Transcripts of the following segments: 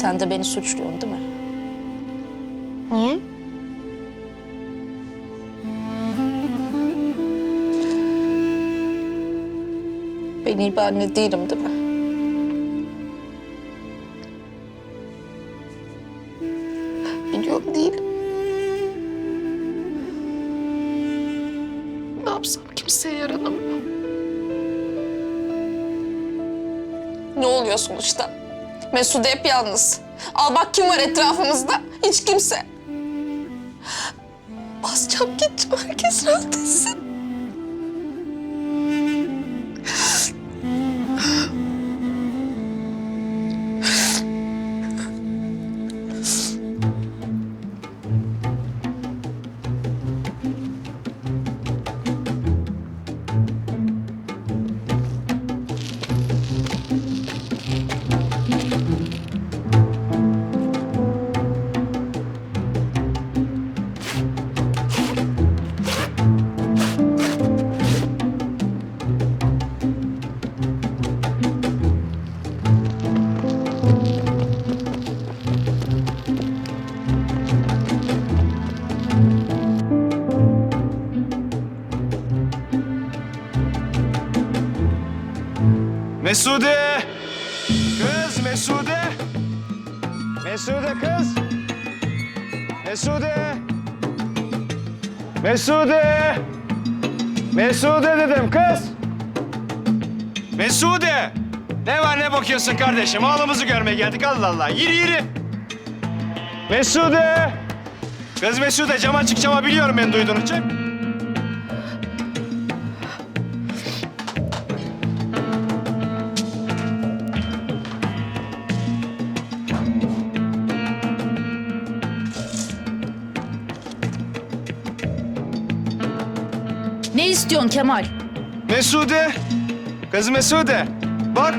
Sen de beni suçluyorsun değil mi? Niye? Ben iyi bir anne değilim değil mi? Biliyorum değilim. Ne yapsam kimseye yaranamıyor. Ne oluyor sonuçta? Mesude hep yalnız. Al bak kim var etrafımızda? Hiç kimse. Basacağım gideceğim herkes rahat etsin. Mesude! Kız Mesude! Mesude kız! Mesude! Mesude! Mesude dedim kız! Mesude! Ne var ne bakıyorsun kardeşim? Oğlumuzu görmeye geldik Allah Allah. Yürü yürü! Mesude! Kız Mesude cama çıkacağımı biliyorum ben duyduğunu. Çık! Ne istiyorsun Kemal? Mesude, kız Mesude. Bak,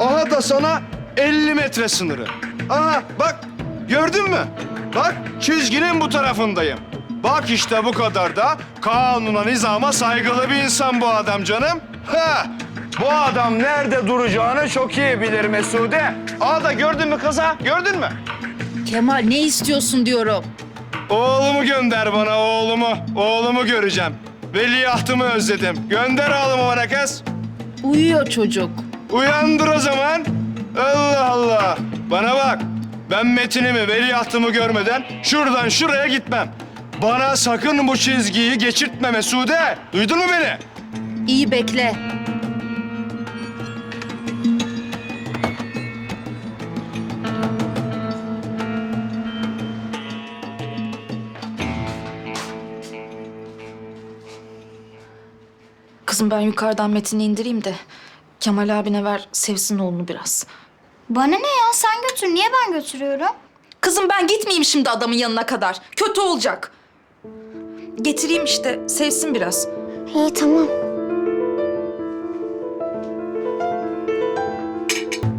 aha da sana 50 metre sınırı. Aha bak, gördün mü? Bak, çizginin bu tarafındayım. Bak işte bu kadar da kanuna, nizama saygılı bir insan bu adam canım. Ha, bu adam nerede duracağını çok iyi bilir Mesude. Aha da gördün mü kıza, gördün mü? Kemal ne istiyorsun diyorum. Oğlumu gönder bana, oğlumu. Oğlumu göreceğim. Veliahtımı özledim. Gönder oğlumu bana kız. Uyuyor çocuk. Uyandır o zaman. Allah Allah. Bana bak. Ben Metin'imi, veliahtımı görmeden şuradan şuraya gitmem. Bana sakın bu çizgiyi geçirtme Mesude. Duydun mu beni? İyi bekle. Kızım ben yukarıdan Metin'i indireyim de Kemal abine ver sevsin oğlunu biraz. Bana ne ya? Sen götür. Niye ben götürüyorum? Kızım ben gitmeyeyim şimdi adamın yanına kadar. Kötü olacak. Getireyim işte sevsin biraz. İyi tamam.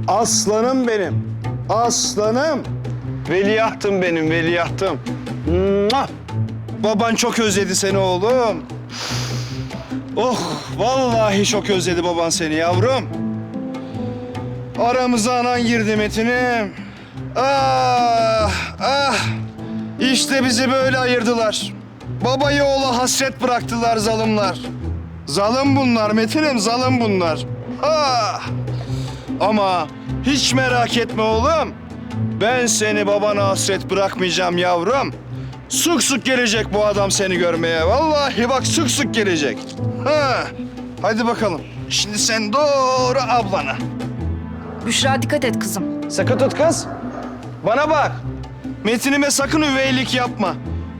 Aslanım benim. Aslanım. Veliahtım benim, veliahtım. Mua! Baban çok özledi seni oğlum. Oh, vallahi çok özledi baban seni yavrum. Aramıza anan girdi Metin'im. Ah, ah. İşte bizi böyle ayırdılar. Babayı oğla hasret bıraktılar zalımlar. Zalım bunlar Metin'im, zalım bunlar. Ah. Ama hiç merak etme oğlum. Ben seni babana hasret bırakmayacağım yavrum. Sık sık gelecek bu adam seni görmeye. Vallahi bak sık sık gelecek. Ha. Hadi bakalım. Şimdi sen doğru ablana. Büşra dikkat et kızım. Sakın tut kız. Bana bak. Metinime sakın üveylik yapma.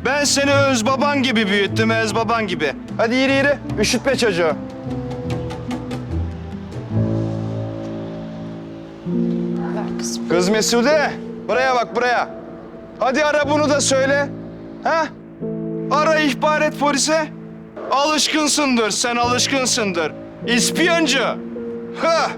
Ben seni öz baban gibi büyüttüm, öz baban gibi. Hadi yürü yürü. Üşütme çocuğu. Ver kızım. Kız Mesude, buraya bak buraya. Hadi ara bunu da söyle. Ha? Ara ihbar et polise. Alışkınsındır, sen alışkınsındır. İspiyoncu. Ha?